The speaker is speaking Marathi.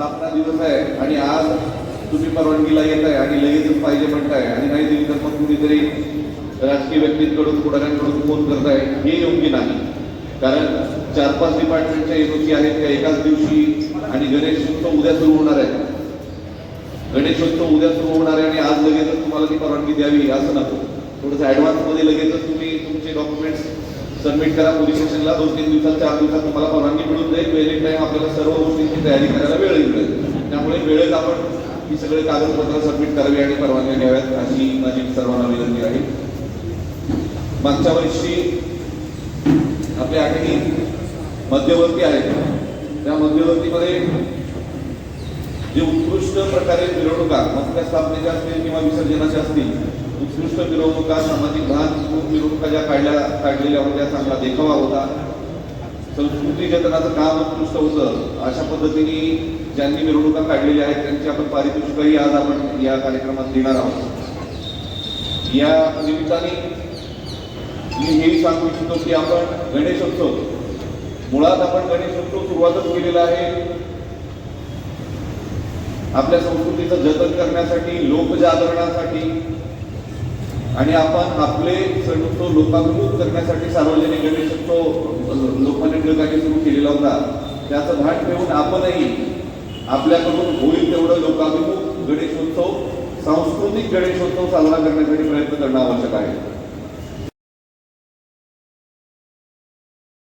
स्थापना दिवस आहे आणि आज तुम्ही परवानगीला येत आहे आणि लगेचच पाहिजे म्हणताय आणि नाही दिली तर मग कुणीतरी राजकीय व्यक्तींकडून पुढाऱ्यांकडून फोन करताय हे योग्य नाही. कारण चार पाच डिपार्टमेंटच्या एनओसी आहेत त्या एकाच दिवशी आणि गणेशोत्सव उद्या सुरू होणार आहे. गणेशोत्सव उद्या सुरू होणार आहे आणि आज लगेचच तुम्हाला ती परवानगी द्यावी असं नको. थोडंसं ॲडव्हान्समध्ये लगेचच तुम्ही तुमचे डॉक्युमेंट्स सबमिट करा. पोलीस स्टेशनला दोन तीन दिवसात चार दिवसात तुम्हाला परवानगी मिळून जाईल. वेळेत टाईम आपल्याला सर्व तयारी करायला वेळ मिळेल त्यामुळे वेळेत आपण ही सगळे कागदपत्र सबमिट करावी आणि परवानग्या घ्याव्यात अशी माझी सर्वांना विनंती आहे. मागच्या वर्षी आपल्या आठही मध्यवर्ती आहेत. त्या मध्यवर्तीमध्ये जे उत्कृष्ट प्रकारे मिरवणुका मग स्थापनेच्या असतील किंवा विसर्जनाच्या असतील उत्कृष्ट मिरवणुका सामाजिक भान मिरवणुका ज्या काढल्या काढलेल्या होत्या चांगला देखावा होता. संस्कृती जतनाचं काम उत्कृष्ट होतं अशा पद्धतीने ज्यांनी मिरवणुका काढलेल्या आहेत त्यांची आपण पारितोषिकही आज आपण या कार्यक्रमात देणार आहोत. या निमित्ताने मी हेही सांगू इच्छितो की आपण गणेशोत्सव मुळात आपण गणेशोत्सव सुरुवातच केलेला आहे. आपल्या संस्कृतीचं जतन करण्यासाठी लोकजागरणासाठी आणि आपण आपले सण उत्सव लोकाभिमुख करण्यासाठी सार्वजनिक गणेशोत्सव लोकमान्य सुरू केलेला होता. त्याचं भान ठेवून आपणही आपल्याकडून होईल तेवढं लोकाभिमुख गणेशोत्सव सांस्कृतिक गणेशोत्सव साजरा करण्यासाठी प्रयत्न करणं आवश्यक आहे.